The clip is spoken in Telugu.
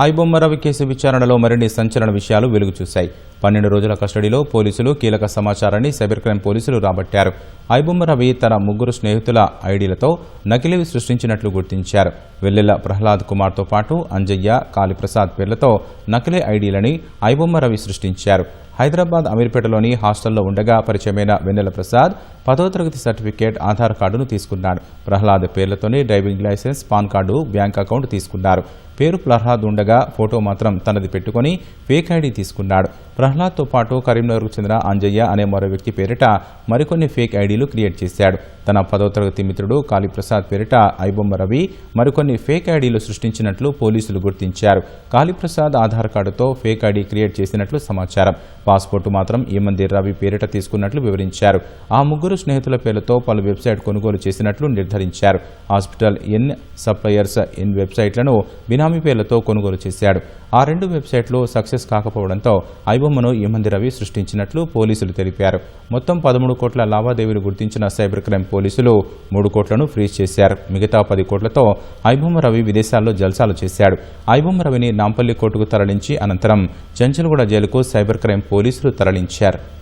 ఐబొమ్మ రవి కేసు విచారణలో మరిన్ని సంచలన విషయాలు వెలుగు చూశాయి పన్నెండు రోజుల కస్టడీలో పోలీసులు కీలక సమాచారాన్ని సైబర్ క్రైమ్ పోలీసులు రాబట్టారు. ఐబొమ్మ రవి తన ముగ్గురు స్నేహితుల ఐడీలతో నకిలీవి సృష్టించినట్లు గుర్తించారు. వెల్లెల ప్రహ్లాద్ కుమార్తో పాటు అంజయ్య కాళీప్రసాద్ పేర్లతో నకిలీ ఐడీలని ఐబొమ్మ రవి సృష్టించారు. హైదరాబాద్ అమీర్పేటలోని హాస్టల్లో ఉండగా పరిచయమైన వెన్నెల ప్రసాద్ పదో తరగతి సర్టిఫికేట్ ఆధార్ కార్డును తీసుకున్నాడు. Prahlad పేర్లతోనే driving licence PAN card bank account తీసుకున్నారు. పేరు ప్రహ్లాద్ ఉండగా ఫోటో మాత్రం తనది పెట్టుకొని ఫేక్ ఐడి తీసుకున్నాడు. ప్రహ్లాద్తో పాటు కరీంనగర్కు చెందిన అంజయ్య అనే మరో వ్యక్తి పేరిట మరికొన్ని ఫేక్ ఐడీలు క్రియేట్ చేశాడు. తన పదో తరగతి మిత్రుడు కాళీప్రసాద్ పేరిట ఐబొమ్మ రవి మరికొన్ని ఫేక్ ఐడీలు సృష్టించినట్లు పోలీసులు గుర్తించారు. కాళీప్రసాద్ ఆధార్ కార్డుతో ఫేక్ ఐడి క్రియేట్ చేసినట్లు సమాచారం. పాస్పోర్టు మాత్రం ఈ రవి పేరిట తీసుకున్నట్లు వివరించారు. ఆ ముగ్గురు స్నేహితుల పేర్లతో పలు వెబ్సైట్ కొనుగోలు చేసినట్లు నిర్ధారించారు. హాస్పిటల్ ఎన్ సప్లయర్స్ ఎన్ వెబ్సైట్లను బినామీ పేర్లతో కొనుగోలు చేశాడు. ఆ రెండు వెబ్సైట్లు సక్సెస్ కాకపోవడంతో ఐబొమ్మ ఈ మంది రవి సృష్టించినట్లు పోలీసులు తెలిపారు. మొత్తం పదమూడు కోట్ల లావాదేవీలు గుర్తించిన సైబర్ క్రైమ్ పోలీసులు మూడు కోట్లను ఫ్రీజ్ చేశారు. మిగతా పది కోట్లతో ఐబొమ్మ రవి విదేశాల్లో జల్సాలు చేశాడు. ఐబొమ్మ రవిని నాంపల్లి కోర్టుకు తరలించి అనంతరం చెంచల్గూడ జైలుకు సైబర్ క్రైమ్ పోలీసులు తరలించారు.